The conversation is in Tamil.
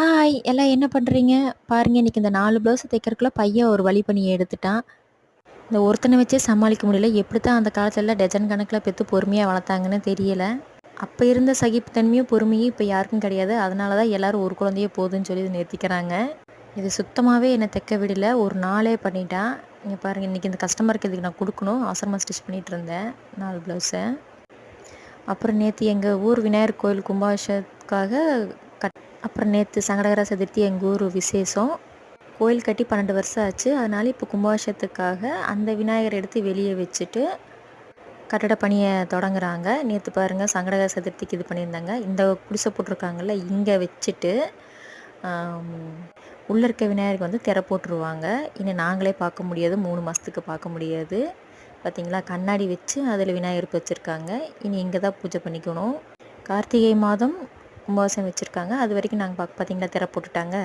ஹாய் எல்லாம் என்ன பண்ணுறீங்க பாருங்க இன்றைக்கி இந்த நாலு ப்ளவுஸ் தைக்கிறதுக்குள்ள பையன் ஒரு வழி பண்ணி எடுத்துட்டான். இந்த ஒருத்தனை வச்சே சமாளிக்க முடியல. எப்படி தான் அந்த காலத்தில் டஜன் கணக்கில் பெற்று பொறுமையாக வளர்த்தாங்கன்னு தெரியல. அப்போ இருந்த சகிப்புத்தன்மையும் பொறுமையும் இப்போ யாருக்கும் கிடையாது. அதனால தான் எல்லோரும் ஒரு குழந்தையே போதுன்னு சொல்லி இது நிறுத்திக்கிறாங்க. இது சுத்தமாகவே என்னை தைக்க விடல. ஒரு நாளே பண்ணிட்டான். இங்கே பாருங்கள் இன்றைக்கி இந்த கஸ்டமருக்கு இதுக்கு நான் கொடுக்கணும். அவசரமாக ஸ்டிச் பண்ணிகிட்டு இருந்தேன் நாலு ப்ளவுஸை அப்புறம் நேற்று எங்கள் ஊர் விநாயகர் கோயில் கும்பாபிஷேகத்துக்காக கட். அப்புறம் நேற்று சங்கடகர சதுர்த்தி எங்கள் ஊர் விசேஷம். கோயில் கட்டி பன்னெண்டு வருஷம் ஆச்சு. அதனால் இப்போ கும்பாபிஷேகத்துக்காக அந்த விநாயகர் எடுத்து வெளியே வச்சுட்டு கட்டட பணியை தொடங்குறாங்க. நேற்று பாருங்கள் சங்கடகர சதுர்த்திக்கு இது பண்ணியிருந்தாங்க. இந்த குடிசை போட்டிருக்காங்கல்ல இங்கே வச்சுட்டு உள்ளே இருக்க விநாயகருக்கு வந்து திரை போட்டுருவாங்க. இனி நாங்களே பார்க்க முடியாது மூணு மாதத்துக்கு பார்க்க முடியாது. பார்த்தீங்களா கண்ணாடி வச்சு அதில் விநாயகர் வச்சுருக்காங்க. இனி இங்கே தான் பூஜை பண்ணிக்கணும். கார்த்திகை மாதம் கும்பாபிஷேகம் வச்சுருக்காங்க. அது வரைக்கும் நாங்கள் பார்க்க பார்த்தீங்களா திற போட்டுட்டாங்க.